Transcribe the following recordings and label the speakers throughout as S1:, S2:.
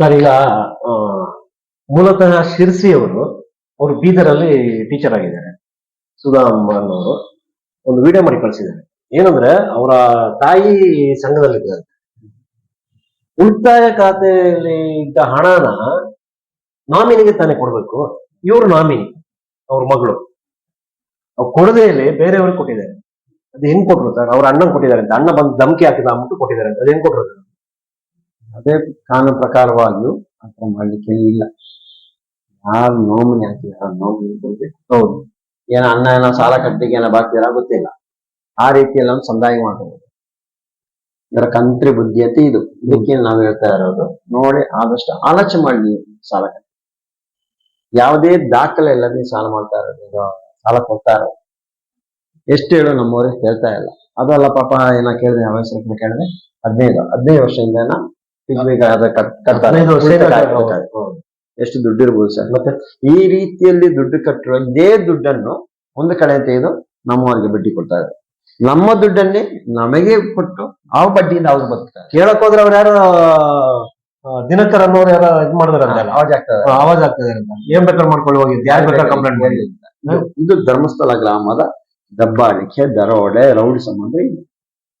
S1: Sir, ಈಗ ಮೂಲತಃ ಶಿರ್ಸಿ ಅವರು ಅವರು ಬೀದರಲ್ಲಿ ಟೀಚರ್ ಆಗಿದ್ದಾರೆ. ಸುಧಾಮ್ ಅನ್ನೋರು ಒಂದು ವಿಡಿಯೋ ಮಾಡಿ ಕಳಿಸಿದ್ದಾರೆ. ಏನಂದ್ರೆ, ಅವರ ತಾಯಿ ಸಂಘದಲ್ಲಿದ್ದಾರೆ. ಉಳಿತಾಯ ಖಾತೆಯಲ್ಲಿ ಇದ್ದ ಹಣನ ನಾಮಿನಿಗೆ ತಾನೇ ಕೊಡ್ಬೇಕು. ಇವರು ನಾಮಿನಿ, ಅವ್ರ ಮಗಳು. ಅವ್ರು ಕೊಡದೆಯಲ್ಲಿ ಬೇರೆಯವ್ರಿಗೆ ಕೊಟ್ಟಿದ್ದಾರೆ. ಅದು ಹೆಂಗ್ ಕೊಟ್ರು ಸರ್? ಅವ್ರ ಅಣ್ಣನ್ ಕೊಟ್ಟಿದ್ದಾರೆ ಅಂತ, ಅಣ್ಣ ಬಂದು ಧಮಕಿ ಹಾಕಿದ ಅಂದ್ಬಿಟ್ಟು ಕೊಟ್ಟಿದ್ದಾರೆ ಅದು ಹೆಂಗ್ ಕೊಟ್ರು?
S2: ಅದೇ ಕಾನೂನು ಪ್ರಕಾರವಾಗಿಯೂ ಆ ಥರ ಮಾಡಲಿಕ್ಕೆ ಇಲ್ಲ. ಯಾರು ನೋಮಿನಿ ಹಾಕಿದಾರ ನೋಮಿನಿ ಕೊಡ್ಬೇಕು
S1: ಹೌದು.
S2: ಏನೋ ಅನ್ನ, ಏನ ಸಾಲ ಕಟ್ಟಲಿಕ್ಕೆ ಏನೋ ಬಾಕಿ ಇರೋ ಗೊತ್ತಿಲ್ಲ ಆ ರೀತಿಯಲ್ಲಿ ಒಂದು ಸಂದಾಯ ಮಾಡಬಹುದು ಇದರ ಕಂತ್ರಿ ಬುದ್ಧಿ ಅತಿ ಇದು. ಇದಕ್ಕೆ ನಾವು ಹೇಳ್ತಾ ಇರೋದು? ನೋಡಿ, ಆದಷ್ಟು ಆಲೋಚನೆ ಮಾಡಿ ನೀವು ಸಾಲ ಕಟ್ಟಿ. ಯಾವುದೇ ದಾಖಲೆ ಇಲ್ಲ ನೀವು ಸಾಲ ಮಾಡ್ತಾ ಇರೋದು ಸಾಲ ಕೊಡ್ತಾ ಇರೋದು. ಎಷ್ಟು ಹೇಳು ನಮ್ಮವ್ರಿಗೆ ಕೇಳ್ತಾ ಇಲ್ಲ. ಅದಲ್ಲ ಪಾಪ, ಏನ ಕೇಳಿದೆ ಯಾವ ಕೇಳಿದ್ರೆ? ಹದಿನೈದು ಹದಿನೈದು ವರ್ಷದಿಂದ ಎಷ್ಟು ದುಡ್ಡು ಇರ್ಬೋದು ಸರ್?
S1: ಮತ್ತೆ
S2: ಈ ರೀತಿಯಲ್ಲಿ ದುಡ್ಡು ಕಟ್ಟಿರುವ ಇದೇ ದುಡ್ಡನ್ನು ಒಂದು ಕಡೆ ತೆಗೆದು ನಮ್ಮವರಿಗೆ ಬಡ್ಡಿ ಕೊಡ್ತಾರೆ ನಮ್ಮ ದುಡ್ಡನ್ನೇ ನಮಗೆ ಕೊಟ್ಟು ಆ ಬಡ್ಡಿಯಿಂದ ಅವ್ರು ಬರ್ತಾರೆ
S1: ಕೇಳಕ್ ಹೋದ್ರೆ ಅವ್ರು ಯಾರು ದಿನಕರ್ ಅನ್ನೋರು ಯಾರು ಇದು ಮಾಡಿದ್ರೆ
S2: ಅವಾಜ್ ಆಗ್ತದೆ
S1: ಆವಾಜ್ ಆಗ್ತದೆ ಅಂತ. ಏನ್ ಬೇಕಾದ್ರೆ ಮಾಡ್ಕೊಳ್ಳಿ ಹೋಗಿದ್ದು ಯಾರು ಬೇಕಾದ್ರೆ ಕಂಪ್ಲೇಂಟ್ ಮಾಡಿ.
S2: ಇದು- ಇದು ಧರ್ಮಸ್ಥಳ ಗ್ರಾಮದ ದಬ್ಬಾಳಿಕೆ ದರೋಡೆ ರೌಡಿ ಸಂಬಂಧ ಇದೆ.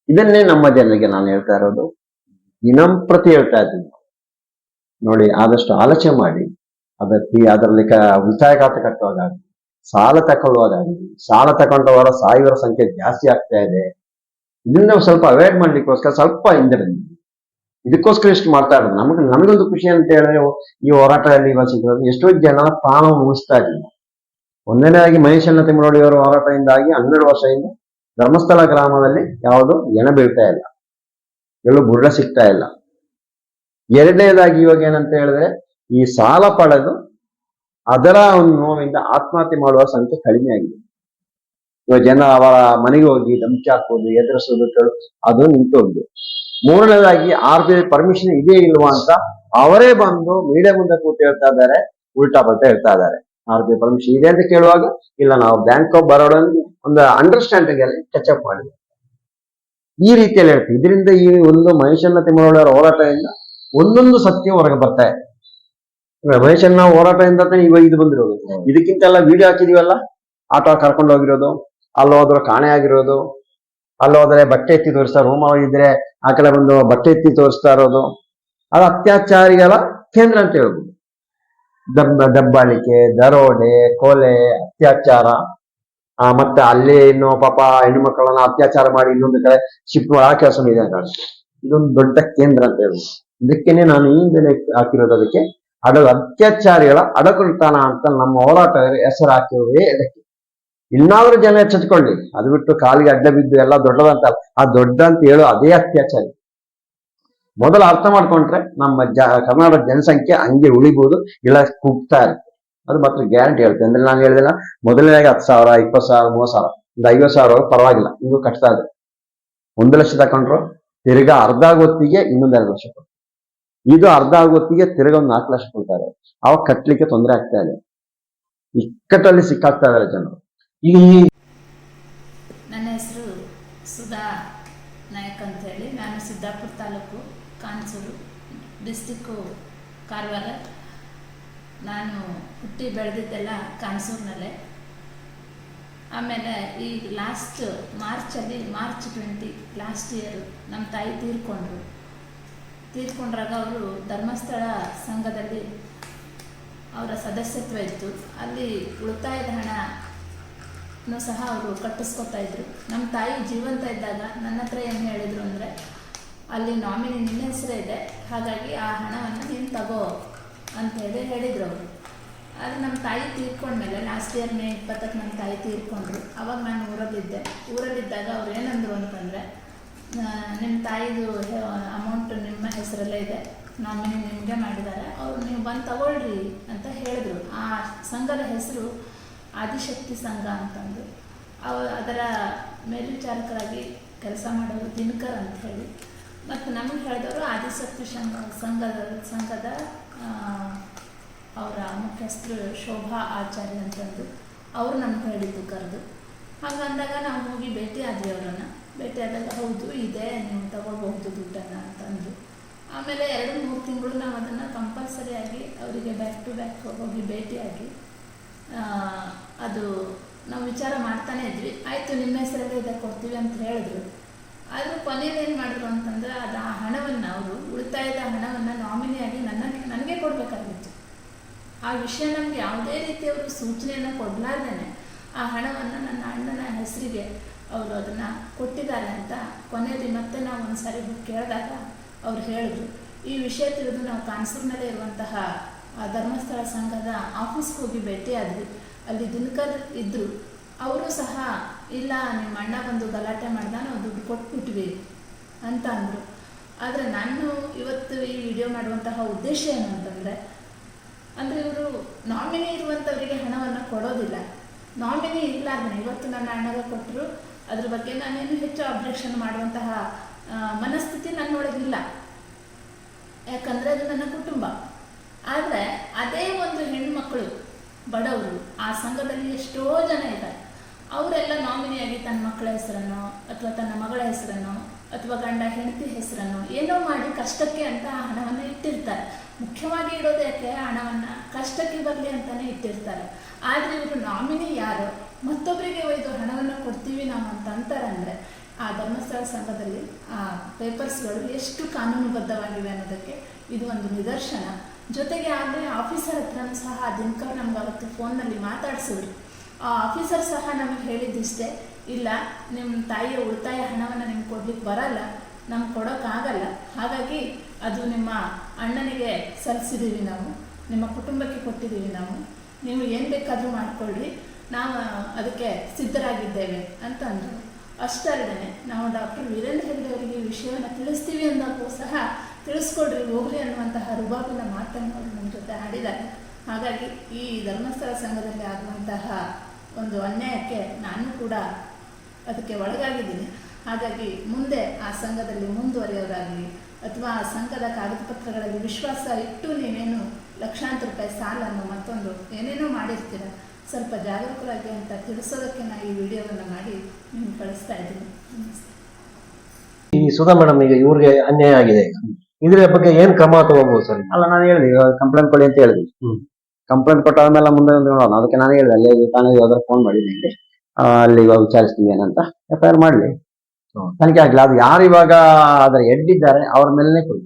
S2: ಇದನ್ನೇ ನಮ್ಮ ಜನರಿಗೆ ನಾನು ಹೇಳ್ತಾ ಇರೋದು. ದಿನಂಪ್ರತಿ ಹೇಳ್ತಾ ಇದ್ದೀನಿ. ನೋಡಿ, ಆದಷ್ಟು ಆಲೋಚನೆ ಮಾಡಿ. ಅದಕ್ಕೆ ಅದರಲ್ಲಿ ಕಟ್ಟುವಾಗಲಿ ಸಾಲ ತಗೊಳ್ಳುವಾಗಲಿ ಸಾಲ ತಗೊಂಡವರ ಸಾವಿರ ಸಂಖ್ಯೆ ಜಾಸ್ತಿ ಆಗ್ತಾ ಇದೆ. ಇದನ್ನ ಸ್ವಲ್ಪ ಅವಾಯ್ಡ್ ಮಾಡ್ಲಿಕ್ಕೋಸ್ಕರ ಸ್ವಲ್ಪ ಹಿಂದೆ ಬನ್ನಿ. ಇದಕ್ಕೋಸ್ಕರ ಇಷ್ಟು ಮಾಡ್ತಾ ಇರೋದು. ನಮಗೆ, ನಮಗೊಂದು ಖುಷಿ ಅಂತ ಹೇಳಿದ್ರೆ, ಈ ಹೋರಾಟದಲ್ಲಿ ಸಿಗೋದು ಎಷ್ಟೋ ಜನ ಪ್ರಾಣ ಮುಗಿಸ್ತಾ ಇದ್ದೀನಿ ಒಂದನೇದಾಗಿ ಮಹೇಶನ ತಿಮ್ಮನೋಡಿಯವರ ಹೋರಾಟದಿಂದಾಗಿ ಹನ್ನೆರಡು ವರ್ಷದಿಂದ ಧರ್ಮಸ್ಥಳ ಗ್ರಾಮದಲ್ಲಿ ಯಾವುದು ಎಣ ಬೀಳ್ತಾ ಇಲ್ಲ. ಎಲ್ಲೂ ಬುರ್ಡ ಸಿಗ್ತಾ ಇಲ್ಲ. ಎರಡನೇದಾಗಿ ಇವಾಗ ಏನಂತ ಹೇಳಿದ್ರೆ, ಈ ಸಾಲ ಪಡೆದು ಅದರ ಒಂದು ನೋವಿಂದ ಆತ್ಮಹತ್ಯೆ ಮಾಡುವ ಸಂಖ್ಯೆ ಕಡಿಮೆ ಆಗಿದೆ. ಇವಾಗ ಜನ ಅವರ ಮನೆಗೆ ಹೋಗಿ ಧಮಕಿ ಹಾಕೋದು, ಎದುರಿಸೋದು ಅದು ನಿಂತು ಹೋಗಿದೆ ಮೂರನೇದಾಗಿ ಆರ್ ಬಿ ಐ ಪರ್ಮಿಷನ್ ಇದೆ ಇಲ್ವಾ ಅಂತ ಅವರೇ ಬಂದು ಮೀಡಿಯಾ ಮುಂದೆ ಕೂತು ಹೇಳ್ತಾ ಇದ್ದಾರೆ, ಉಲ್ಟಾ ಪಲ್ಟಾ ಹೇಳ್ತಾ ಇದ್ದಾರೆ. ಆರ್ ಬಿ ಐ ಪರ್ಮಿಷನ್ ಇದೆ ಅಂತ ಕೇಳುವಾಗ, ಇಲ್ಲ ನಾವು ಬ್ಯಾಂಕ್ ಆಫ್ ಬರೋಡಲ್ಲಿ ಒಂದು ಅಂಡರ್ಸ್ಟ್ಯಾಂಡಿಂಗ್ ಅಲ್ಲಿ ಟಚ್ ಅಪ್ ಮಾಡಿದ್ವಿ. ಈ ರೀತಿಯಲ್ಲಿ ಹೇಳ್ತೀವಿ ಇದರಿಂದ ಈ ಒಂದು ಮಹೇಶನ್ನ ತಿಮ್ಮನವರ ಹೋರಾಟದಿಂದ ಒಂದೊಂದು ಸತ್ಯ ಹೊರಗೆ ಬರ್ತಾ ಇದೆ. ಮಹೇಶನ್ನ ಹೋರಾಟದಿಂದ ಇವಾಗ ಇದು ಬಂದಿರೋದು. ಇದಕ್ಕಿಂತ ಎಲ್ಲ ವಿಡಿಯೋ ಹಾಕಿದೀವಲ್ಲ? ಆಟೋ ಕರ್ಕೊಂಡು ಹೋಗಿರೋದು ಅಲ್ಲಿ ಹೋದ್ರೆ ಕಾಣೆ ಆಗಿರೋದು ಅಲ್ಲಿ ಹೋದ್ರೆ ಬಟ್ಟೆ ಎತ್ತಿ ತೋರಿಸ್ತಾ ರೂಮ್ ಇದ್ರೆ ಆ ಕಡೆ ಬಂದು ಬಟ್ಟೆ ಎತ್ತಿ ತೋರಿಸ್ತಾ ಇರೋದು. ಅದು ಅತ್ಯಾಚಾರಿಗಳ ಕೇಂದ್ರ ಅಂತ ಹೇಳ್ಬೋದು. ದಬ್ಬ ದಬ್ಬಾಳಿಕೆ ದರೋಡೆ ಕೊಲೆ ಅತ್ಯಾಚಾರ. ಮತ್ತೆ ಅಲ್ಲಿ ಇನ್ನು ಪಾಪ ಹೆಣ್ಣು ಮಕ್ಕಳನ್ನ ಅತ್ಯಾಚಾರ ಮಾಡಿ ಇನ್ನೊಂದು ಕಡೆ ಶಿಫ್ಟ್ ಆ ಕೆಲಸ ಇದೆ ಇದೊಂದು ದೊಡ್ಡ ಕೇಂದ್ರ ಅಂತ ಹೇಳಿ ಇದಕ್ಕೇನೆ ನಾನು ಈ ಬೆಲೆ ಹಾಕಿರೋದು ಅದಕ್ಕೆ. ಅಡ ಅತ್ಯಾಚಾರಿಗಳ ಅಡಕುಳ್ತಾನ ಅಂತ ನಮ್ಮ ಹೋರಾಟ ಹೆಸರು ಹಾಕಿರುವುದೇ ಅದಕ್ಕೆ ಇನ್ನಾದ್ರೂ ಜನ ಎಚ್ಚೆತ್ಕೊಳ್ಳಿ. ಅದು ಬಿಟ್ಟು ಕಾಲಿಗೆ ಅಡ್ಡ ಬಿದ್ದು ಎಲ್ಲ ದೊಡ್ಡದಂತ. ಆ ದೊಡ್ಡ ಅಂತ ಹೇಳೋ ಅದೇ ಅತ್ಯಾಚಾರಿ. ಮೊದಲು ಅರ್ಥ ಮಾಡ್ಕೊಂಡ್ರೆ ನಮ್ಮ ಜ, ಕರ್ನಾಟಕ ಜನಸಂಖ್ಯೆ ಹಂಗೆ ಉಳಿಬಹುದು ಇಲ್ಲ ಕುಗ್ತಾ ಇರುತ್ತೆ. ಅದು ಮಾತ್ರ ಗ್ಯಾರಂಟಿ ಹೇಳ್ತೇನೆ ಅಂದ್ರೆ ನಾನು ಹೇಳಿದಿಲ್ಲ ಮೊದಲನೇ ಹತ್ತು ಸಾವಿರ, ಇಪ್ಪತ್ತು ಸಾವಿರ, ಮೂವತ್ತು ಸಾವಿರ. ಒಂದು ಐವತ್ತು ಸಾವಿರ ಪರವಾಗಿಲ್ಲ ಇನ್ನು ಕಟ್ತಾ ಇದೆ ಒಂದು ಲಕ್ಷ ತಕೊಂಡ್ರು ತಿರ್ಗಾ ಅರ್ಧ ಆಗೋತ್ತಿಗೆ ಇನ್ನೊಂದೆರಡು ಲಕ್ಷ ಇದು ಅರ್ಧ ಆಗೋತ್ತಿಗೆ ತಿರ್ಗಾ ಒಂದು ನಾಲ್ಕು ಲಕ್ಷ ಕೊಡ್ತಾರೆ. ಅವಾಗ ಕಟ್ಟಲಿಕ್ಕೆ ತೊಂದರೆ ಆಗ್ತಾ ಇದೆ ಇಕ್ಕಟ್ಟಲ್ಲಿ ಸಿಕ್ಕಾಗ್ತಾ ಇದಾರೆ ಜನರು.
S1: ಈಗ ಈ
S3: ನನ್ನ ಹೆಸರು ಸುಧಾ ನಾಯಕ್ ಅಂತ ಹೇಳಿ. ನಾನು ಸಿದ್ದಾಪುರ ತಾಲೂಕು ಕಾನ್ಸೂರು ಡಿಸ್ಟಿಕ್ಕು ಕಾರವಾರ ನಾನು ಹುಟ್ಟಿ ಬೆಳೆದಿದ್ದೆಲ್ಲ ಕಾನ್ಸೂರ್ನಲ್ಲೇ. ಆಮೇಲೆ ಈ ಲಾಸ್ಟ್ ಮಾರ್ಚಲ್ಲಿ, ಮಾರ್ಚ್ ಟ್ವೆಂಟಿ ಲಾಸ್ಟ್ ಇಯರ್ ನಮ್ಮ ತಾಯಿ ತೀರ್ಕೊಂಡ್ರು. ತೀರ್ಕೊಂಡ್ರಾಗ ಅವರು ಧರ್ಮಸ್ಥಳ ಸಂಘದಲ್ಲಿ ಅವರ ಸದಸ್ಯತ್ವ ಇತ್ತು. ಅಲ್ಲಿ ಉಳಿತಾಯದ ಹಣ ಸಹ ಅವರು ಕಟ್ಟಿಸ್ಕೊತಾ ಇದ್ರು. ನಮ್ಮ ತಾಯಿ ಜೀವಂತ ಇದ್ದಾಗ ನನ್ನ ಹತ್ರ ಏನು ಹೇಳಿದ್ರು ಅಂದರೆ, ಅಲ್ಲಿ ನಾಮಿನಿ ನಿನ್ನ ಹೆಸರೇ ಇದೆ, ಹಾಗಾಗಿ ಆ ಹಣವನ್ನು ನೀನು ತಗೋ. ಅಂತ ಹೇಳಿದರು ಅವರು. ಆದರೆ ನಮ್ಮ ತಾಯಿ ತೀರ್ಕೊಂಡ್ಮೇಲೆ ಲಾಸ್ಟ್ ಇಯರ್ ಮೇ ಇಪ್ಪತ್ತಕ್ಕೆ ನಮ್ಮ ತಾಯಿ ತೀರ್ಕೊಂಡ್ರು. ಅವಾಗ ನಾನು ಊರಲ್ಲಿದ್ದೆ. ಊರಲ್ಲಿದ್ದಾಗ ಅವ್ರು ಏನಂದರು ಅಂತಂದರೆ ನಿಮ್ಮ ತಾಯಿದು ಅಮೌಂಟ್ ನಿಮ್ಮ ಹೆಸರಲ್ಲೇ ಇದೆ. ನಾಮಿನಿ ನಿಮಗೆ ಮಾಡಿದ್ದಾರೆ. ಅವ್ರು ನೀವು ಬಂದು ತಗೊಳ್ರಿ ಅಂತ ಹೇಳಿದರು. ಆ ಸಂಘದ ಹೆಸರು ಆದಿಶಕ್ತಿ ಸಂಘ ಅಂತಂದು. ಅವ, ಅದರ ಮೇಲ್ವಿಚಾರಕರಾಗಿ ಕೆಲಸ ಮಾಡೋರು ದಿನಕರ್ ಅಂತ ಹೇಳಿ. ಮತ್ತು ನಮಗೆ ಹೇಳಿದವರು ಆದಿಶಕ್ತಿ ಸಂಘ, ಸಂಘದ ಸಂಘದ ಅವರ ಮುಖ್ಯಸ್ಥರು ಶೋಭಾ ಆಚಾರ್ಯ ಅಂತಂದು ಅವರು ನಮ್ಮ ಹೇಳಿದ್ದು ಕರೆದು. ಹಾಗಂದಾಗ ನಾವು ಹೋಗಿ ಭೇಟಿ ಆದ್ವಿ ಅವರನ್ನು. ಭೇಟಿ ಆದಾಗ, ಹೌದು, ಇದೆ, ನೀವು ತಗೊಳ್ಬಹುದು ದುಡ್ಡನ್ನು ಅಂತಂದು ಆಮೇಲೆ ಎರಡು ಮೂರು ತಿಂಗಳು ನಾವು ಅದನ್ನು ಕಂಪಲ್ಸರಿಯಾಗಿ ಅವರಿಗೆ ಬ್ಯಾಕ್ ಟು ಬ್ಯಾಕ್ ಹೋಗಿ ಭೇಟಿಯಾಗಿ ಅದು ನಾವು ವಿಚಾರ ಮಾಡ್ತಾನೆ ಇದ್ವಿ. ಆಯಿತು, ನಿಮ್ಮ ಹೆಸರಲ್ಲೇ ಇದೆ ಕೊಡ್ತೀವಿ ಅಂತ ಹೇಳಿದ್ರು. ಆದರೂ ಕೊನೆಯಲ್ಲಿ ಏನು ಮಾಡಿದ್ರು ಅಂತಂದ್ರೆ ಅದು ಆ ಹಣವನ್ನು ಅವರು ಉಳಿತಾಯದ ಹಣವನ್ನು ನಾಮಿನಿಯಾಗಿ ನನ್ನ ನನಗೆ ಕೊಡಬೇಕಾಗಿತ್ತು. ಆ ವಿಷಯ ನಮ್ಗೆ ಯಾವುದೇ ರೀತಿಯವರು ಸೂಚನೆಯನ್ನು ಕೊಡಲಾರ್ದೇನೆ ಆ ಹಣವನ್ನು ನನ್ನ ಅಣ್ಣನ ಹೆಸರಿಗೆ ಅವರು ಅದನ್ನು ಕೊಟ್ಟಿದ್ದಾರೆ ಅಂತ ಕೊನೆಯಲ್ಲಿ ಮತ್ತೆ ನಾವು ಒಂದು ಸಾರಿ ಹೋಗಿ ಕೇಳಿದಾಗ ಅವ್ರು ಹೇಳಿದ್ರು. ಈ ವಿಷಯ ತಿಳಿದು ನಾವು ಕಾನ್ಸೂರ್ನಲ್ಲೇ ಇರುವಂತಹ ಆ ಧರ್ಮಸ್ಥಳ ಸಂಘದ ಆಫೀಸ್ಗೆ ಹೋಗಿ ಭೇಟಿಯಾದ್ವಿ. ಅಲ್ಲಿ ದಿನಕರ್ ಇದ್ದರು ಅವರು ಸಹ ಇಲ್ಲ, ನಿಮ್ಮ ಅಣ್ಣ ಬಂದು ಗಲಾಟೆ ಮಾಡ್ದ, ನಾವು ದುಡ್ಡು ಕೊಟ್ಬಿಟ್ವಿ ಅಂತ ಅಂದರು. ಆದರೆ ನಾನು ಇವತ್ತು ಈ ವಿಡಿಯೋ ಮಾಡುವಂತಹ ಉದ್ದೇಶ ಏನು ಅಂತಂದರೆ, ಅಂದರೆ ಇವರು ನಾಮಿನಿ ಇರುವಂಥವರಿಗೆ ಹಣವನ್ನು ಕೊಡೋದಿಲ್ಲ. ನಾಮಿನಿ ಇರಲಾರ್ದೇ ಇವತ್ತು ನನ್ನ ಅಣ್ಣಗೆ ಕೊಟ್ಟರು ಅದ್ರ ಬಗ್ಗೆ ನಾನೇನು ಹೆಚ್ಚು ಅಬ್ಜೆಕ್ಷನ್ ಮಾಡುವಂತಹ ಮನಸ್ಥಿತಿ ನನ್ನೊಳಗಿಲ್ಲ. ಯಾಕಂದರೆ ಅದು ನನ್ನ ಕುಟುಂಬ. ಆದರೆ ಅದೇ ಒಂದು ಹೆಣ್ಮಕ್ಕಳು ಬಡವರು, ಆ ಸಂಘದಲ್ಲಿ ಎಷ್ಟೋ ಜನ ಇದ್ದಾರೆ. ಅವರೆಲ್ಲ ನಾಮಿನಿಯಾಗಿ ತನ್ನ ಮಕ್ಕಳ ಹೆಸರನ್ನು ಅಥವಾ ತನ್ನ ಮಗಳ ಹೆಸರನ್ನು ಅಥವಾ ಗಂಡ ಹೆಂಡತಿ ಹೆಸರನ್ನು ಏನೋ ಮಾಡಿ ಕಷ್ಟಕ್ಕೆ ಅಂತ ಆ ಹಣವನ್ನು ಇಟ್ಟಿರ್ತಾರೆ. ಮುಖ್ಯವಾಗಿ ಇಡೋದು ಯಾಕೆ? ಹಣವನ್ನು ಕಷ್ಟಕ್ಕೆ ಬರಲಿ ಅಂತಲೇ ಇಟ್ಟಿರ್ತಾರೆ. ಆದರೆ ಇವರು ನಾಮಿನಿ ಯಾರು? ಮತ್ತೊಬ್ಬರಿಗೆ ಒಯ್ದು ಹಣವನ್ನು ಕೊಡ್ತೀವಿ ನಾವು ಅಂತ ಅಂತಾರಂದರೆ, ಆ ಧರ್ಮಸ್ಥಳ ಸಂಘದಲ್ಲಿ, ಆ ಪೇಪರ್ಸ್ಗಳು ಎಷ್ಟು ಕಾನೂನುಬದ್ಧವಾಗಿವೆ ಅನ್ನೋದಕ್ಕೆ ಇದು ಒಂದು ನಿದರ್ಶನ. ಜೊತೆಗೆ ಆದರೆ ಆಫೀಸರ್ ಹತ್ರನೂ ಸಹ ದಿನಕರ್ ನಮ್ಗೆ ಅವತ್ತು ಫೋನ್ನಲ್ಲಿ ಮಾತಾಡಿಸಿದ್ರು. ಆಫೀಸರ್ ಸಹ ನಮಗೆ ಹೇಳಿದ್ದಿಷ್ಟೇ, ಇಲ್ಲ ನಿಮ್ಮ ತಾಯಿಯ ಉಳಿತಾಯ ಹಣವನ್ನು ನಿಮ್ಗೆ ಕೊಡ್ಲಿಕ್ಕೆ ಬರಲ್ಲ, ನಮ್ಗೆ ಕೊಡೋಕ್ಕಾಗಲ್ಲ ಹಾಗಾಗಿ ಅದು ನಿಮ್ಮ ಅಣ್ಣನಿಗೆ ಸಲ್ಲಿಸಿದ್ದೀವಿ ನಾವು, ನಿಮ್ಮ ಕುಟುಂಬಕ್ಕೆ ಕೊಟ್ಟಿದ್ದೀವಿ ನಾವು. ನೀವು ಏನು ಬೇಕಾದರೂ ಮಾಡಿಕೊಳ್ಳ್ರಿ ನಾವು ಅದಕ್ಕೆ ಸಿದ್ಧರಾಗಿದ್ದೇವೆ ಅಂತ ಅಂದರು. ಅಷ್ಟಲ್ಲದೆ ನಾವು ಡಾಕ್ಟರ್ ವೀರೇಂದ್ರ ಹೆಗ್ಡೆ ಅವರಿಗೆ ಈ ವಿಷಯವನ್ನು ತಿಳಿಸ್ತೀವಿ ಅಂದಾಗೂ ಸಹ ತಿಳಿಸ್ಕೊಡ್ರಿ, ಹೋಗ್ರಿ ಅನ್ನುವಂತಹ ರುಬಾಬಿನ ಮಾತನ್ನು ಅವರು ನಮ್ಮ ಜೊತೆ ಆಡಿದ್ದಾರೆ. ಹಾಗಾಗಿ ಈ ಧರ್ಮಸ್ಥಳ ಸಂಘದಲ್ಲಿ ಆಗುವಂತಹ ಒಂದು ಅನ್ಯಾಯಕ್ಕೆ ನಾನು ಕೂಡ ಅದಕ್ಕೆ ಒಳಗಾಗಿದ್ದೀನಿ. ಹಾಗಾಗಿ ಮುಂದೆ ಆ ಸಂಘದಲ್ಲಿ ಮುಂದುವರಿಯೋದಾಗಲಿ ಅಥವಾ ಆ ಸಂಘದ ಕಾಗದ ಪತ್ರಗಳಲ್ಲಿ ವಿಶ್ವಾಸ ಇಟ್ಟು ನೀವೇನು ಲಕ್ಷಾಂತರ ರೂಪಾಯಿ ಸಾಲನ್ನು ಮತ್ತೊಂದು ಏನೇನೋ ಮಾಡಿರ್ತೀರ ಸ್ವಲ್ಪ ಜಾಗರೂಕರಾಗಿ ಅಂತ ತಿಳಿಸೋದಕ್ಕೆ ನಾನು ಈ ವಿಡಿಯೋವನ್ನು ಮಾಡಿ ನಿಮ್ಗೆ ಕಳಿಸ್ತಾ ಇದ್ದೀನಿ.
S1: ಈ ಸುಧಾ ಮೇಡಮ್ ಈಗ ಇವ್ರಿಗೆ ಅನ್ಯಾಯ ಆಗಿದೆ. ಇದರ ಬಗ್ಗೆ ಏನ್ ಕ್ರಮ ತಗೋಬಹುದು ಸರ್?
S2: ಅಲ್ಲ ನಾನು ಹೇಳಿದೆ ಕಂಪ್ಲೇಂಟ್ ಕೊಡಿ ಅಂತ ಹೇಳಿದ್ವಿ
S1: ಹ್ಮ್.
S2: ಕಂಪ್ಲೇಂಟ್ ಕೊಟ್ಟಾದ್ಮೇಲೆ ಮುಂದೆ ನೋಡೋಣ. ಅದಕ್ಕೆ ನಾನು ಹೇಳಿದೆ ಅಲ್ಲಿ ತಾನೇ ಯಾವ್ದಾರು ಫೋನ್ ಮಾಡಿದ್ದೀನಿ ಅಲ್ಲಿ ಇವಾಗ ವಿಚಾರಿಸ್ತೀನಿ ಏನಂತ ಎಫ್ ಐ ಆರ್ ಮಾಡಲಿ. ತನಿಖೆ ಆಗ್ಲಿ ಅದು ಯಾರು ಇವಾಗ ಅದರ ಎಡ್ಡಿದ್ದಾರೆ ಅವ್ರ ಮೇಲೆ ಕೊಡಿ.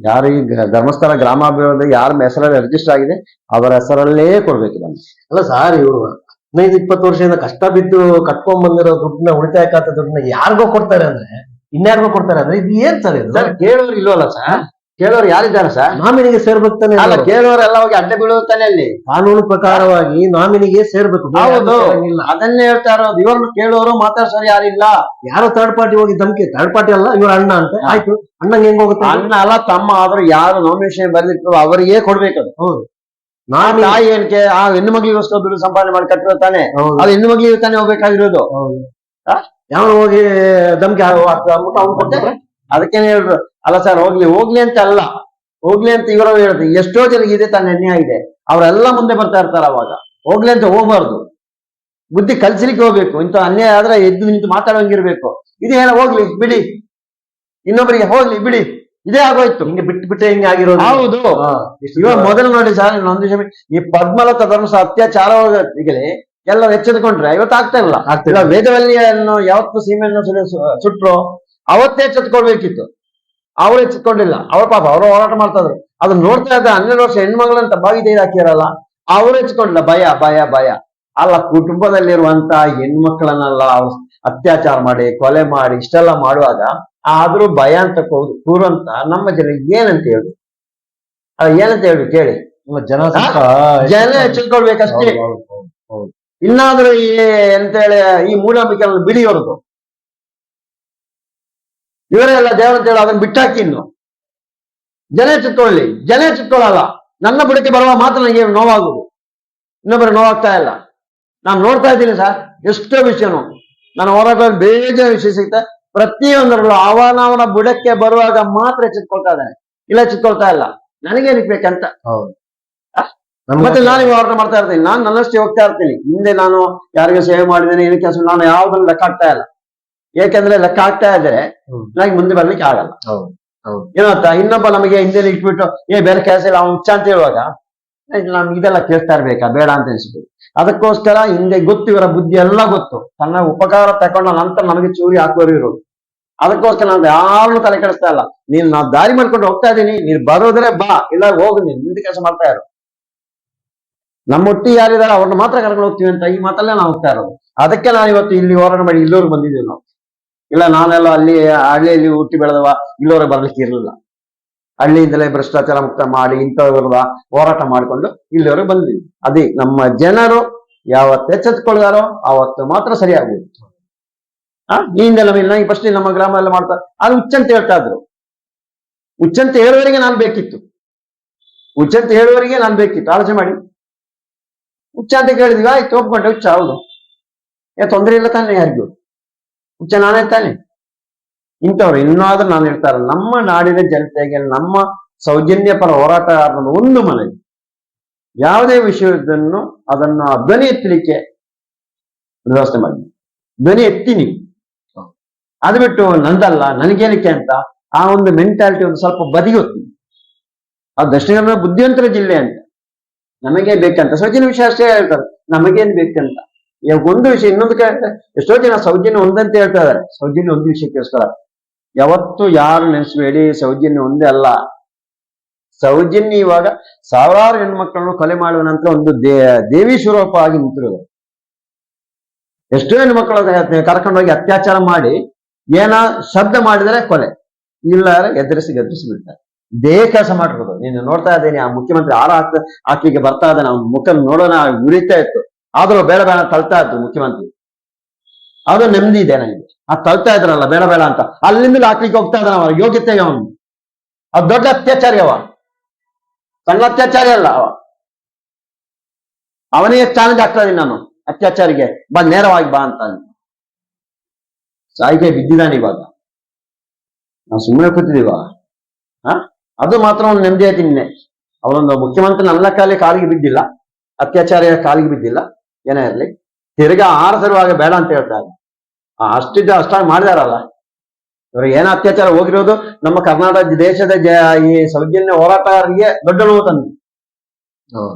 S2: ಯಾರು ಈ ಧರ್ಮಸ್ಥಳ ಗ್ರಾಮಾಭಿವೃದ್ಧಿ ಯಾರ ಹೆಸರಲ್ಲಿ ರಿಜಿಸ್ಟರ್ ಆಗಿದೆ ಅವರ ಹೆಸರಲ್ಲೇ ಕೊಡ್ಬೇಕು ಇದನ್ನು.
S1: ಅಲ್ಲ ಸರ್ ಇವರು ಹದಿನೈದು ಇಪ್ಪತ್ತು ವರ್ಷದಿಂದ ಕಷ್ಟ ಬಿದ್ದು ಕಟ್ಕೊಂಡ್ ಬಂದಿರೋ ದುಡ್ಡನ್ನ ಉಳಿತಾಯ ಖಾತೆ ದುಡ್ಡನ್ನ ಯಾರಿಗೋ ಕೊಡ್ತಾರೆ ಅಂದ್ರೆ ಇನ್ಯಾರಿಗೋ ಕೊಡ್ತಾರೆ ಅಂದ್ರೆ ಇದು ಏನ್ ಸರ್ ಇದು?
S2: ಸರ್ ಕೇಳೋರು ಇಲ್ವಲ್ಲ ಸರ್ ಕೇಳೋರು ಯಾರಿದ್ದಾರೆ ಸರ್?
S1: ನಾಮಿನಿಗೆ ಸೇರ್ಬೇಕು ತಾನೆ
S2: ಅಲ್ಲ? ಕೇಳೋರೆಲ್ಲ ಹೋಗಿ ಅಡ್ಡ ಬೀಳುತ್ತಾನೆ ಅಲ್ಲಿ?
S1: ಕಾನೂನು ಪ್ರಕಾರವಾಗಿ ನಾಮಿನಿಗೆ ಸೇರ್ಬೇಕು. ಬೇರೆ
S2: ಹೌದು.
S1: ಸೇರಂಗಿಲ್ಲ.
S2: ಅದನ್ನೇ ಹೇಳ್ತಾ ಇರೋದು. ಇವ್ರನ್ನ ಕೇಳೋರು ಮಾತಾಡ್ಸೋರು ಯಾರಿಲ್ಲ
S1: ಯಾರು ಥರ್ಡ್ ಪಾರ್ಟಿ ಹೋಗಿ ಧಮಕಿ. ಥರ್ಡ್ ಪಾರ್ಟಿ ಅಲ್ಲ ಇವ್ರ ಅಣ್ಣ ಅಂತ. ಆಯ್ತು. ಅಣ್ಣಂಗೆ ಹೆಂಗ್ ಹೋಗುತ್ತೆ?
S2: ಅಣ್ಣ ಅಲ್ಲ ತಮ್ಮ ಆದ್ರೂ ಯಾರು ನಾಮಿನೇಷನ್ ಬರ್ದಿಟ್ಟು ಅವರಿಗೆ ಕೊಡ್ಬೇಕದು
S1: ಹೌದು.
S2: ಆ
S1: ನಾಮಿನಿ
S2: ತಾಯಿ ಏನಕ್ಕೆ ಆ ಹೆಣ್ಣು ಮಗಳಿಗೋಸ್ಕರ ದುಡ್ಡು ಸಂಪಾದನೆ ಮಾಡಿ ಕಟ್ಟಿರೋ ತಾನೆ?
S1: ಹೌದು.
S2: ಅದು ಹೆಣ್ಣು ಮಗಳಿಗೆ ತಾನೇ ಹೋಗ್ಬೇಕಾಗಿರೋದು. ಆ?
S1: ಯಾವ ಹೋಗಿ ಧಮಕಿ ಅಂದ್ಬಿಟ್ಟು ಅವ್ನು ಕೊಡ್ತಾರೆ
S2: ಅದಕ್ಕೇನೆ ಹೇಳಿದ್ರು ಅಲ್ಲ ಸರ್ ಹೋಗ್ಲಿ ಹೋಗ್ಲಿ ಅಂತ ಅಲ್ಲ. ಹೋಗ್ಲಿ ಅಂತ ಇವರು ಹೇಳಿದ್ರು ಎಷ್ಟೋ ಜನಕ್ಕೆ ಇದೆ ತನ್ನ ಅನ್ಯಾಯ ಇದೆ. ಅವರೆಲ್ಲ ಮುಂದೆ ಬರ್ತಾ ಇರ್ತಾರೆ ಅವಾಗ. ಹೋಗ್ಲಿ ಅಂತ ಹೋಗ್ಬಾರ್ದು. ಬುದ್ಧಿ ಕಲ್ಸಲಿಕ್ಕೆ ಹೋಗ್ಬೇಕು. ಇಂಥ ಅನ್ಯಾಯ ಆದ್ರೆ ಎದ್ದು ನಿಂತು ಮಾತಾಡೋಂಗಿರ್ಬೇಕು. ಇದೇ ಹೇಳ ಹೋಗ್ಲಿ ಬಿಡಿ. ಇನ್ನೊಬ್ಬರಿಗೆ ಹೋಗ್ಲಿ ಬಿಡಿ. ಇದೇ ಆಗೋಯ್ತು.
S1: ಹಿಂಗೆ ಬಿಟ್ಟು ಬಿಟ್ಟೆ ಹಿಂಗೆ ಆಗಿರೋದು.
S2: ಹೌದು. ಇವಾಗ ಮೊದಲು ನೋಡಿ ಸರ್ ಒಂದು ವಿಷಯ ಈ ಪದ್ಮಲತಾ ಧರ್ಮಸ ಅತ್ಯಾಚಾರ ಎಲ್ಲ ಎಚ್ಚೆತ್ಕೊಂಡ್ರೆ ಇವತ್ತು ಆಗ್ತಾ ಇಲ್ಲ. ವೇದವಲ್ಲಿಯನ್ನು ಯಾವತ್ತು ಸೀಮೆಯನ್ನು ಸುಟ್ರು ಅವತ್ತೇ ಎಚ್ಚೆತ್ಕೊಳ್ಬೇಕಿತ್ತು. ಅವ್ರು ಎಚ್ಚೆತ್ಕೊಂಡಿಲ್ಲ. ಅವ್ರ ಪಾಪ ಅವರು ಹೋರಾಟ ಮಾಡ್ತಾ ಇದ್ರು ಅದನ್ನ ನೋಡ್ತಾ ಇದ್ದ ಹನ್ನೆರಡು ವರ್ಷ ಹೆಣ್ಮಗಳಂತ ಬಾವಿ ತೆಗೆದು ಹಾಕಿರಲ್ಲ. ಅವ್ರು ಎಚ್ಕೊಂಡಿಲ್ಲ ಭಯ ಭಯ ಭಯ. ಅಲ್ಲ ಕುಟುಂಬದಲ್ಲಿರುವಂತ ಹೆಣ್ಮಕ್ಳನ್ನೆಲ್ಲ ಅವ್ರು ಅತ್ಯಾಚಾರ ಮಾಡಿ ಕೊಲೆ ಮಾಡಿ ಇಷ್ಟೆಲ್ಲ ಮಾಡುವಾಗ ಆದ್ರೂ ಭಯ ಅಂತ ಕೂರು ಕೂರಂತ ನಮ್ಮ ಜನ ಏನಂತ ಹೇಳುದು ಅಲ್ಲ ಏನಂತ ಹೇಳಿ ಕೇಳಿ.
S1: ಜನ
S2: ಜನ
S1: ಹೌದು.
S2: ಇನ್ನಾದ್ರೂ ಈ ಎಂತೇಳಿ ಈ ಮೂಢನಂಬಿಕೆಗಳನ್ನು ಬಿಡಿ ಇವರೆಲ್ಲ ದೇವರಂತ ಹೇಳಿ ಅದನ್ನ ಬಿಟ್ಟಾಕಿ ಇನ್ನು. ಜನ ಚಿತ್ಕೊಳ್ಳಿ ಜನ ಚಿತ್ಕೊಳ್ಳಲ್ಲ ನನ್ನ ಬುಡಕ್ಕೆ ಬರುವ ಮಾತ್ರ ನನಗೆ ನೋವಾಗುದು ಇನ್ನೊಬ್ಬರು ನೋವಾಗ್ತಾ ಇಲ್ಲ. ನಾನು ನೋಡ್ತಾ ಇದ್ದೀನಿ ಸರ್ ಎಷ್ಟೋ ವಿಷಯನು. ನಾನು ಹೋರಾಟದಲ್ಲಿ ಬೇಜಾರು ವಿಷಯ ಸಿಗ್ತಾ ಪ್ರತಿಯೊಂದರಲ್ಲೂ ಅವನವನ ಬುಡಕ್ಕೆ ಬರುವಾಗ ಮಾತ್ರ ಚಿತ್ಕೊಳ್ತಾ ಇದ್ದಾನೆ. ಇಲ್ಲ ಚಿತ್ಕೊಳ್ತಾ ಇಲ್ಲ. ನನಗೆ ಬೇಕಂತ ಮತ್ತೆ ನಾನು ಹೋರಾಟ ಮಾಡ್ತಾ ಇರ್ತೀನಿ. ನಾನು ನನ್ನಷ್ಟೇ ಹೋಗ್ತಾ ಇರ್ತೀನಿ. ಹಿಂದೆ ನಾನು ಯಾರಿಗೆ ಸೇವೆ ಮಾಡಿದ್ದೇನೆ ಏನು ಕೆಲಸ ನಾನು ಯಾವ್ದನ್ನು ಲೆಕ್ಕ ಆಗ್ತಾ ಇಲ್ಲ. ಏಕೆಂದ್ರೆ ಲೆಕ್ಕ ಆಗ್ತಾ ಇದ್ರೆ ನನಗೆ ಮುಂದೆ ಬರ್ಲಿಕ್ಕೆ ಆಗಲ್ಲ. ಏನಂತ ಇನ್ನೊಬ್ಬ ನಮಗೆ ಹಿಂದೆ ಇಟ್ಬಿಟ್ಟು ಏ ಬೇರೆ ಕೆಲಸ ಇಲ್ಲ ಅವ್ನು ಹುಚ್ಚ ಅಂತ ಹೇಳುವಾಗ ನಮ್ಗೆ ಇದೆಲ್ಲ ಕೇಳ್ತಾ ಇರ್ಬೇಕಾ? ಬೇಡ ಅಂತ ಅನ್ಸುತ್ತೆ ಅದಕ್ಕೋಸ್ಕರ ಹಿಂದೆ ಗೊತ್ತು ಇವರ ಬುದ್ಧಿ ಎಲ್ಲ ಗೊತ್ತು. ತನ್ನ ಉಪಕಾರ ತಕೊಂಡ ನಂತರ ನಮಗೆ ಚೂರಿ ಹಾಕುವರು ಇರೋದು ಅದಕ್ಕೋಸ್ಕರ ನಾವು ಯಾರನ್ನು ತಲೆ ಕೆಡಿಸ್ತಾ ಇಲ್ಲ. ನೀನ್ ನಾ ದಾರಿ ಮಾಡ್ಕೊಂಡು ಹೋಗ್ತಾ ಇದೀನಿ ನೀನ್ ಬರೋದ್ರೆ ಬಾ. ಇಲ್ಲ ಹೋಗು ನೀನ್ ಮುಂದೆ ಕೆಲಸ ಮಾಡ್ತಾ ಇರೋ. ನಮ್ಮ ಒಟ್ಟಿಗೆ ಯಾರಿದಾರೆ ಅವ್ರನ್ನ ಮಾತ್ರ ಕರ್ಕೊಂಡು ಹೋಗ್ತೀವಿ ಅಂತ ಈ ಮಾತಲ್ಲೇ ನಾವು ಹೋಗ್ತಾ ಇರೋದು. ಅದಕ್ಕೆ ನಾನು ಇವತ್ತು ಇಲ್ಲಿ ಹೋರಾಟ ಮಾಡಿ ಇಲ್ಲೂರು ಬಂದಿದ್ದೀವಿ ನಾವು. ಇಲ್ಲ, ನಾನೆಲ್ಲ ಅಲ್ಲಿ, ಹಳ್ಳಿಯಲ್ಲಿ ಹುಟ್ಟಿ ಬೆಳೆದವ ಇಲ್ಲೋರ್ಗೆ ಬರ್ಲಿಕ್ಕೆ ಇರಲಿಲ್ಲ. ಹಳ್ಳಿಯಿಂದಲೇ ಭ್ರಷ್ಟಾಚಾರ ಮುಕ್ತ ಮಾಡಿ ಇಂಥವ್ರದ ಹೋರಾಟ ಮಾಡಿಕೊಂಡು ಇಲ್ಲಿವರೆಗೆ ಬಂದ್ವಿ. ಅದೇ, ನಮ್ಮ ಜನರು ಯಾವತ್ತು ಎಚ್ಚೆತ್ಕೊಳ್ತಾರೋ ಆವತ್ತು ಮಾತ್ರ ಸರಿಯಾಗುವುದು. ಆ ಹಿಂದೆಲ್ಲ ಇಲ್ಲ ಫಸ್ಟ್ ನಮ್ಮ ಗ್ರಾಮ ಎಲ್ಲ ಮಾಡ್ತಾರೆ ಅದು ಹುಚ್ಚಂತ ಹೇಳ್ತಾ ಇದ್ರು. ಹುಚ್ಚಂತ ಹೇಳುವವರಿಗೆ ನಾನು ಬೇಕಿತ್ತು. ಹುಚ್ಚಂತ ಹೇಳುವವರಿಗೆ ನಾನು ಬೇಕಿತ್ತು. ಆಲೋಚನೆ ಮಾಡಿ. ಹುಚ್ಚ ಅಂತ ಕೇಳಿದ್ವಿ, ಆಯ್ತು, ಒಪ್ಕೊಂಡೆ, ಹುಚ್ಚ, ಹೌದು. ಏ, ತೊಂದರೆ ಇಲ್ಲ ತಾನೇ, ಯಾರಿಗೂ. ಹುಚ್ಚ ನಾನೇ ತಾನೆ. ಇಂಥವ್ರು ಇನ್ನಾದ್ರೂ ನಾನು ಹೇಳ್ತಾರೆ, ನಮ್ಮ ನಾಡಿನ ಜನತೆಗೆ, ನಮ್ಮ ಸೌಜನ್ಯ ಪರ ಹೋರಾಟಗಾರನ ಒಂದು ಮನೆ. ಯಾವುದೇ ವಿಷಯವನ್ನು ಅದನ್ನು ಧ್ವನಿ ಎತ್ತಲಿಕ್ಕೆ ವ್ಯವಸ್ಥೆ ಮಾಡಿ. ಧ್ವನಿ ಎತ್ತಿ ನೀವು ಅದು ಬಿಟ್ಟು ನಂದಲ್ಲ, ನನಗೇನಕ್ಕೆ ಅಂತ ಆ ಒಂದು ಮೆಂಟಾಲಿಟಿ ಒಂದು ಸ್ವಲ್ಪ ಬದಿಗೊತ್ತಿ. ಆ ದಕ್ಷಿಣ ಕನ್ನಡ ಬುದ್ಧಿವಂತರ ಜಿಲ್ಲೆ ಅಂತ. ನಮಗೆ ಬೇಕಂತ. ಸೌಜನ್ಯ ವಿಷಯ ಅಷ್ಟೇ ಹೇಳ್ತಾರೆ. ನಮಗೇನ್ ಬೇಕಂತ. ಇವಾಗ ಒಂದು ವಿಷಯ, ಇನ್ನೊಂದು ಎಷ್ಟೋ ಜನ ಸೌಜನ್ಯ ಒಂದಂತ ಹೇಳ್ತಾ ಇದಾರೆ ಸೌಜನ್ಯ ಒಂದು ವಿಷಯಕ್ಕೋಸ್ಕರ. ಯಾವತ್ತು ಯಾರು ನೆನೆಸಬೇಡಿ, ಸೌಜನ್ಯ ಒಂದೇ ಅಲ್ಲ. ಸೌಜನ್ಯ ಇವಾಗ ಸಾವಿರಾರು ಹೆಣ್ಮಕ್ಳನ್ನು ಕೊಲೆ ಮಾಡುವ ನಂತರ ಒಂದು ದೇ, ದೇವಿ ಸ್ವರೂಪ ಆಗಿ ನಿಂತಿರೋದು. ಎಷ್ಟೋ ಹೆಣ್ಮಕ್ಳು ಕರ್ಕೊಂಡೋಗಿ ಅತ್ಯಾಚಾರ ಮಾಡಿ, ಏನ ಶಬ್ದ ಮಾಡಿದರೆ ಕೊಲೆ. ಇಲ್ಲ ಎದುರಿಸಿ ಎದುರಿಸಿ ಬಿಡ್ತಾರೆ. ದೇಹ ಕೆಲಸ ಮಾಡಿರೋದು ನೀನು ನೋಡ್ತಾ ಇದ್ದೀನಿ, ಆ ಮುಖ್ಯಮಂತ್ರಿ ಆರ ಆಕೆಗೆ ಬರ್ತಾ ಇದ್ದಾನೆ, ಅವ್ನ ಮುಖ ನೋಡೋಣ, ಉರಿತಾ ಇತ್ತು. ಆದ್ರೂ ಬೇಡ ಬೇಡ ತಳ್ತಾ ಇದ್ರು ಮುಖ್ಯಮಂತ್ರಿ. ಅದು ನೆಮ್ಮದಿ ಇದೆ ನನಗೆ. ಆ ತಳ್ತಾ ಇದ್ರಲ್ಲ, ಬೇಡ ಬೇಡ ಅಂತ. ಅಲ್ಲಿಂದ ಹಾಕ್ಲಿಕ್ಕೆ ಹೋಗ್ತಾ ಇದ್ದಾನೆ ಅವರ ಯೋಗ್ಯತೆಗೆ ಅವನು. ಅದು ದೊಡ್ಡ ಅತ್ಯಾಚಾರಿ ಅವ. ಸಣ್ಣ ಅತ್ಯಾಚಾರಿ ಅಲ್ಲ ಅವ. ಅವನಿಗೆ ಚಾಲೆಂಜ್ ಆಗ್ತಾ ಇದೀನಿ ನಾನು. ಅತ್ಯಾಚಾರಿಗೆ, ಬಾ, ನೇರವಾಗಿ ಬಾ ಅಂತ ಸಾಯಿಗೆ ಬಿದ್ದಿದ್ದಾನೆ ಇವಾಗ. ನಾವು ಸುಮ್ಮನೆ ಕೂತಿದೀವ ಹ? ಅದು ಮಾತ್ರ ಒಂದು ನೆಮ್ಮದಿ ಆಯ್ತು ನಿನ್ನೆ. ಅವನೊಂದು ಮುಖ್ಯಮಂತ್ರಿ ನನ್ನ ಕಾಲಿಗೆ ಕಾಲಿಗೆ ಬಿದ್ದಿಲ್ಲ, ಅತ್ಯಾಚಾರಿಯ ಕಾಲಿಗೆ ಬಿದ್ದಿಲ್ಲ. ಏನೇ ಇರಲಿ ತಿರ್ಗಾ ಆರು ಸರುವಾಗ ಬೇಡ ಅಂತ ಹೇಳ್ತಾರೆ. ಅಷ್ಟಿದ್ದ ಅಷ್ಟಾಗಿ ಮಾಡಿದಾರಲ್ಲ. ಇವ್ರಿಗೆ ಏನ ಅತ್ಯಾಚಾರ ಹೋಗಿರೋದು? ನಮ್ಮ ಕರ್ನಾಟಕ ದೇಶದ ಜ ಈ ಸೌಜನ್ಯ ಹೋರಾಟಗಾರರಿಗೆ ದೊಡ್ಡ ನೋವು ತಂದು.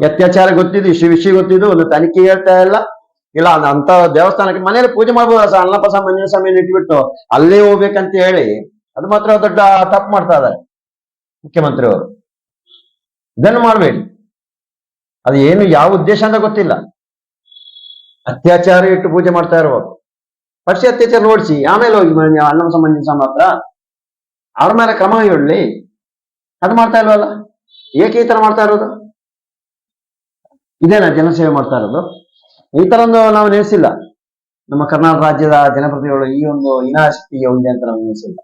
S2: ಅತ್ಯಾಚಾರ ಗೊತ್ತಿದ್ದು ಇಷ್ಟು ವಿಷಯ ಗೊತ್ತಿದ್ದು ಒಂದು ತನಿಖೆ ಹೇಳ್ತಾ ಇಲ್ಲ. ಇಲ್ಲ ಅಂತ ದೇವಸ್ಥಾನಕ್ಕೆ ಮನೇಲಿ ಪೂಜೆ ಮಾಡ್ಬೋದು ಸರ್? ಅಲ್ಲಪ್ಪ ಮಂಜುನ ಸ್ವಾಮಿನ ಇಟ್ಬಿಟ್ಟು ಅಲ್ಲೇ ಹೋಗ್ಬೇಕಂತ ಹೇಳಿ ಅದು ಮಾತ್ರ ದೊಡ್ಡ ತಪ್ಪು ಮಾಡ್ತಾ ಇದ್ದಾರೆ ಮುಖ್ಯಮಂತ್ರಿ ಅವರು ಇದನ್ನು ಮಾಡಬೇಡಿ. ಅದು ಏನು ಯಾವ ಉದ್ದೇಶ ಅಂತ ಗೊತ್ತಿಲ್ಲ. ಅತ್ಯಾಚಾರ ಇಟ್ಟು ಪೂಜೆ ಮಾಡ್ತಾ ಇರ್ಬೋದು. ಪಕ್ಷಿ ಅತ್ಯಾಚಾರ ನೋಡಿಸಿ, ಆಮೇಲೆ ಹೋಗಿ ಅಣ್ಣ ಸಂಬಂಧಿ ಸಮತ್ರ ಅವ್ರ ಮೇಲೆ ಕ್ರಮ ಹೇಳಲಿ ಅದು ಮಾಡ್ತಾ ಇಲ್ವಲ್ಲ? ಏಕೆ ಈ ತರ ಮಾಡ್ತಾ ಇರೋದು? ಇದೇನಾ ಜನಸೇವೆ ಮಾಡ್ತಾ ಇರೋದು? ಈ ತರ ಒಂದು ನಾವು ನೆನೆಸಿಲ್ಲ. ನಮ್ಮ ಕರ್ನಾಟಕ ರಾಜ್ಯದ ಜನಪ್ರತಿಗಳು ಈ ಒಂದು ಇನಾಸಕ್ತಿಗೆ ಒಂದೇ ಅಂತ ನಾವು ನೆನೆಸಿಲ್ಲ.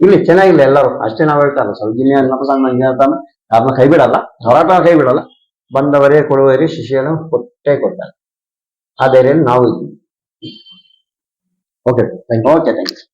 S2: ಇಲ್ಲಿ ಚೆನ್ನಾಗಿಲ್ಲ ಎಲ್ಲರೂ. ಅಷ್ಟೇ ನಾವು ಹೇಳ್ತಾರೆ ಸೌಜನ್ಯ ನಪಸಂಗ ಯಾರನ್ನ ಕೈ ಬಿಡಲ್ಲ. ಹೋರಾಟ ಕೈ ಬಿಡಲ್ಲ. ಬಂದವರೇ ಕೊಡುವರಿ ಶಿಷ್ಯನು ಕೊಟ್ಟೇ ಕೊಟ್ಟ ಧೈರ್ಯ ನಾವು ಇದ್ದೀವಿ. Okay okay thank you